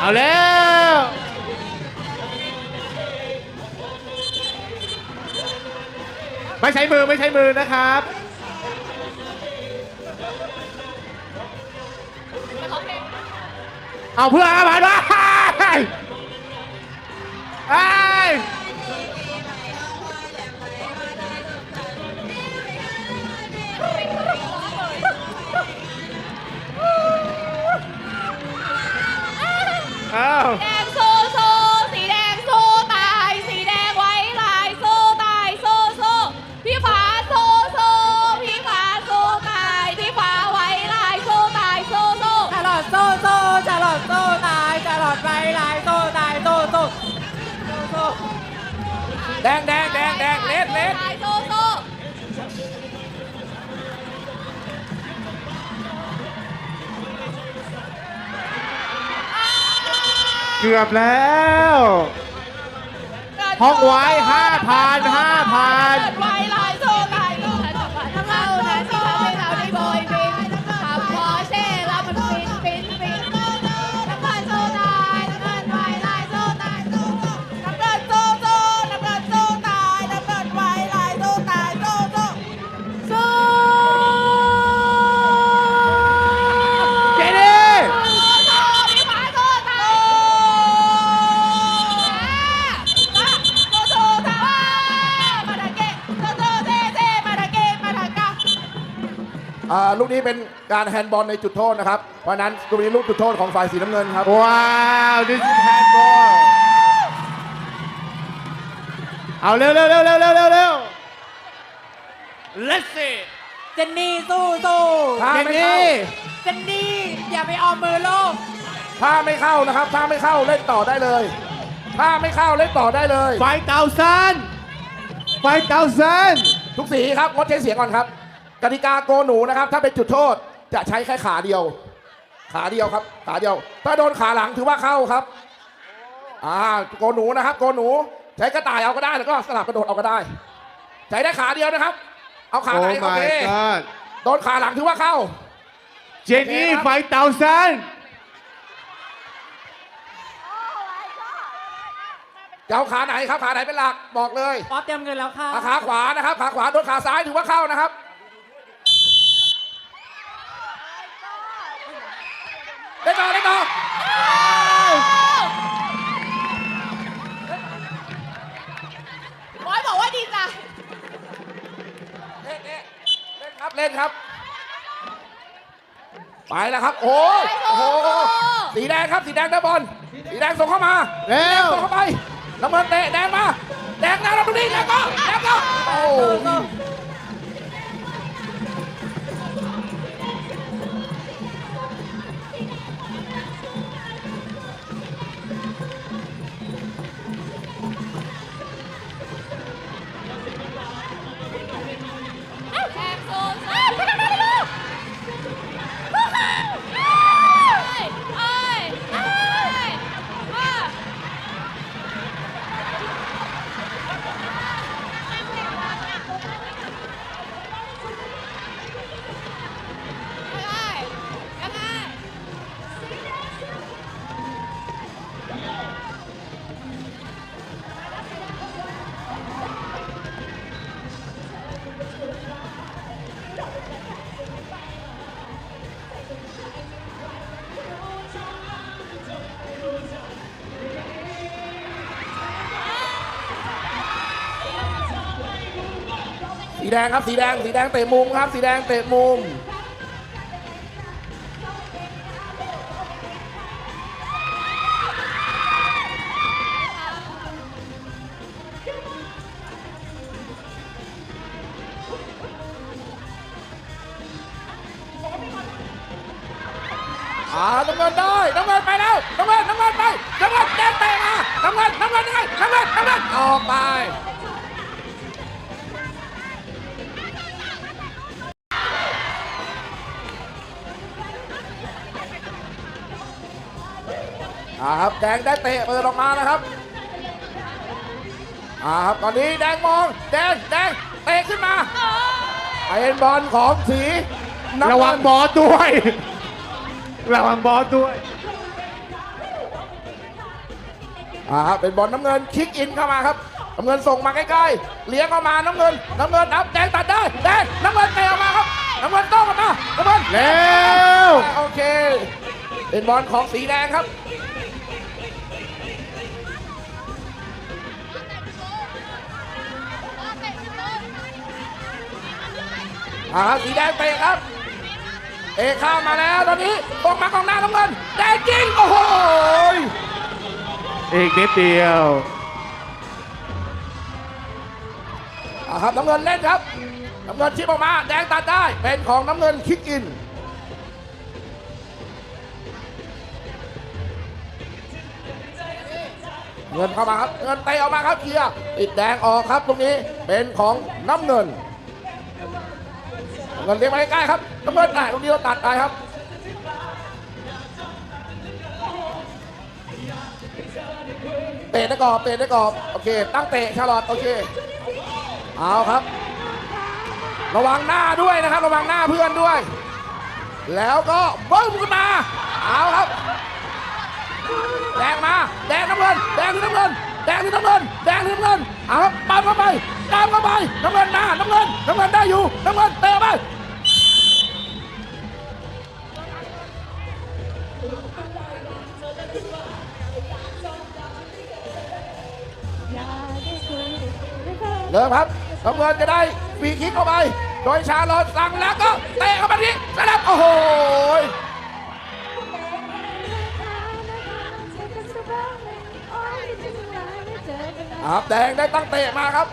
เอาแล้วไม่ใช้มือไม่ใช้มือนะครับ เอาเพื่อนอาบานมา ไอ้ยเอาแดงโซโซสีแดงโซตาย สีแดงไว้ลายโซตายโซโซพี่ฟ้าโซโซพี่ฟ้าโซตายพี่ฟ้าไว้ลายโซตายโซโซชาลอตโซโซชาลอตโซตายชาลอตไปลายโซตายโซโซโซโซแดงแดงแดงแดง เกือบแล้วห้องไว้ห้าพันห้าพัน เกิดไว้ นี้เป็นการแฮนด์บอลในจุดโทษนะครับ เพราะฉะนั้นลูกนี้ลูกจุดโทษของฝ่ายสีน้ำเงินครับ ว้าว this is handball เอาเร็วเร็วเร็วเร็วเร็วเร็วเร็ว let's see เจนนี่สู้สู้ถ้าเจไม่นี่เข้าเจนนี่อย่าไปออมมือโลก ถ้าไม่เข้านะครับ ถ้าไม่เข้าเล่นต่อได้เลย ถ้าไม่เข้าเล่นต่อได้เลย ไฟเตาซันไฟเตาซันทุกสีครับงดใช้เสียงก่อนครับ กติกาโกหนูนะครับ ถ้าเป็นจุดโทษจะใช้แค่ขาเดียว ขาเดียวครับ ขาเดียว ถ้าโดนขาหลังถือว่าเข้าครับอ่าโกหนูนะครับ โกหนู ใช้กระต่ายเอาก็ได้แล้วก็สลับกระโดดเอาก็ได้ ใช้ได้ขาเดียวนะครับ เอาขาโอ้ไหนโอ my เค god โดนขาหลังถือว่าเข้า เจนี่ไฟเตาซันจะเอาขาไหนครับขาไหนเป็นหลักบอกเลยป๊อปเตรียมเงินแล้วค่ะ อะขาขวานะครับ ขาขวาโดนขาซ้ายถือว่าเข้านะครับ ได้ต่อได้ต่อบอยบอกว่าดีจ้ะเล่นเล่นเล่นครับเล่นครับ ไปแล้วครับ โอ้ยโอ้โหสีแดงครับสีแดงได้บอลสีแดงส่งเข้ามาเร็วส่งเข้าไปน้ำเงินเตะแดงมาแดงแล้วตรงนี้แล้วก็แล้วก็โอ้ แดงครับสีแดงสีแดงเตะมุมครับ สีแดงเตะมุม อ่าน้ำเงินได้น้ำเงินไปแล้วน้ำเงินน้ำเงินไปน้ำเงินแดงเตะมาน้ำเงินน้ำเงินยังไงน้ำเงินน้ำเงินออกไป อ่าครับแดงได้เตะเปิดออกมานะครับอ่าครับตอนนี้แดงมองแดงแดงเตะขึ้นมาเป็นบอลของสีน้ำเงินระวังบอสด้วย ระวังบอสด้วยอ่าเป็นบอลน้ำเงินคิกอินเข้ามาครับน้ำเงินส่งมาใกล้ๆเลี้ยงเข้ามาน้ำเงินน้ำเงินอัพแดงตัดได้แดงน้ำเงินเตะออกมาครับน้ำเงินโต้กลับมาน้ำเงินเร็วโอเค เป็นบอลของสีแดงครับ อ่าสีแดงเตะครับเอข้ามมาแล้วตอนนี้ตกมากองหน้าน้ำเงินแดงจริงโอ้โหอีกนิดเดียวอ่าครับน้ำเงินเล่นครับน้ำเงินชิปออกมา แดงตัดได้เป็นของน้ำเงินคิกอินเงินเข้ามาครับ เงินเตะออกมาครับเคลียร์ติดแดงออกครับตรงนี้เป็นของน้ำเงินน้ำ เงินเลี้ยงมาใกล้ๆครับน้ำเงินได้ตรงนี้เราตัดไปครับเตะได้กรอบเตะได้กรอบโอเค ตั้งเตะชาลอตโอเคเอาครับ ระวังหน้าด้วยนะครับ ระวังหน้าเพื่อนด้วย แล้วก็เบิ้มขึ้นมาเอาครับแดงมาแดงน้ำเงินแดงที่น้ำเงินแดงที่น้ำเงินแดงที่น้ำเงินเอาครับตามเข้าไปตามเข้าไปน้ำเงินหน้าน้ำเงินน้ำเงินได้อยู่น้ำเงินเตะไป เริ่มครับน้ำเงินจะได้ฟีคิกเข้าไป โดยชาลอตสั่งแล้วก็เตะเข้ามาที่สนับโอ้โหครับแดงได้ตั้งเตะมาครับ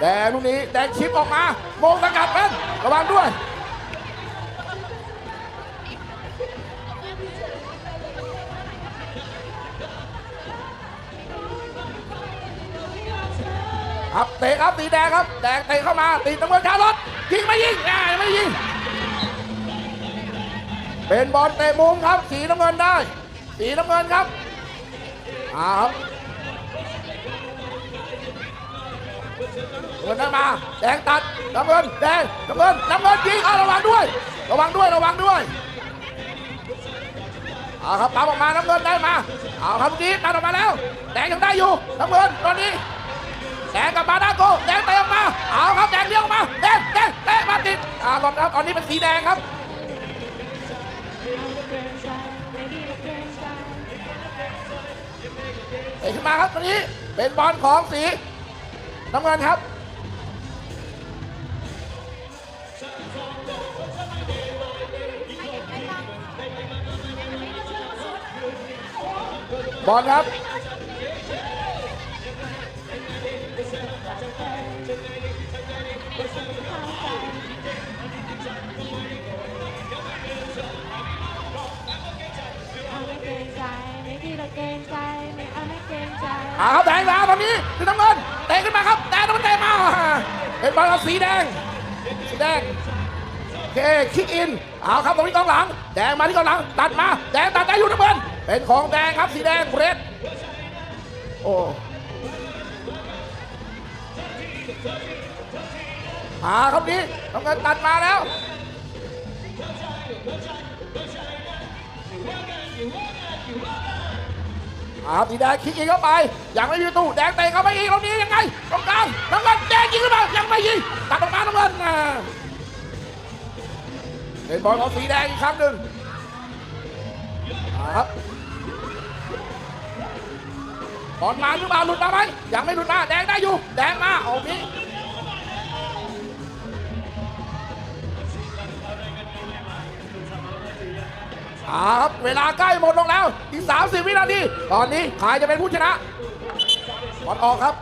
แดงลูกนี้แดงชิปออกมาโมงสกัดเป็นระวังด้วย ครับเตะครับตีแดงครับ แดงเตะเข้ามาตีตำรวจชาลอตยิงไม่ยิงอ่าไม่ยิง เป็นบอลเตะมุมครับ สีน้ำเงินได้ สีน้ำเงินครับอ่าครับเงินได้มา แดงตัดน้ำเงินแดงน้ำเงินน้ำเงินยิงเอาระวังด้วย ระวังด้วยระวังด้วยเอาครับปั๊มออกมาน้ำเงินได้มา เอาครับเมื่อกี้ตัดออกมาแล้ว แดงยังได้อยู่น้ำเงินตอนนี้ แดงกับมาดาโกแดงเตะออกมา เอาครับแดงเลี้ยงออกมาแดงแดงเตะมาติดอ่าตอนครับตอนนี้เป็นสีแดงครับเตะขึ้นมาครับตอนนี้เป็นบอลของสีน้ำเงินครับบอลครับ เอาครับแดงแล้วตอนนี้สีน้ำเงินเตะขึ้นมาครับแดงน้ำเงินเตะมาเป็นบอลของสีแดงสีแดงโอเคคิกอินเอาครับตรงนี้กองหลัง แดงมาที่กองหลัง ตัดมาแดงตัดได้อยู่น้ำเงินเป็นของแดงครับสีแดงเรดโอ้อาครับนี้น้ำเงินตัดมาแล้ว อาสีแดงคิกอีกเข้าไป ยังไม่มีประตูแดงเตะเข้าไปอีกตรงนี้ยังไงตรงกลางน้ำเงินแดงยิงขึ้นมายังไม่ยิงตัดออกมาน้ำเงินอ่าเป็นบอลของสีแดงอีกครั้งหนึ่งอ่าครับบอลมาหรือเปล่าหลุดมาไหมยังไม่หลุดมาแดงได้อยู่ แดงมาเอานี้ ครับเวลาใกล้หมดลงแล้ว อีก 30 วินาที ตอนนี้ใครจะเป็นผู้ชนะบอลออกครับ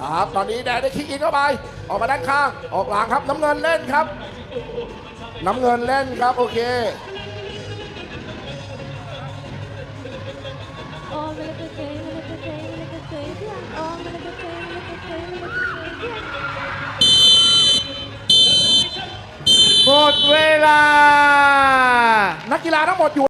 ครับตอนนี้แดงได้คิกอินเข้าไป ออกมาด้านข้าง ออกหลังครับ น้ำเงินเล่นครับ น้ำเงินเล่นครับ โอเค หมดเวลา นักกีฬาทั้งหมดอยู่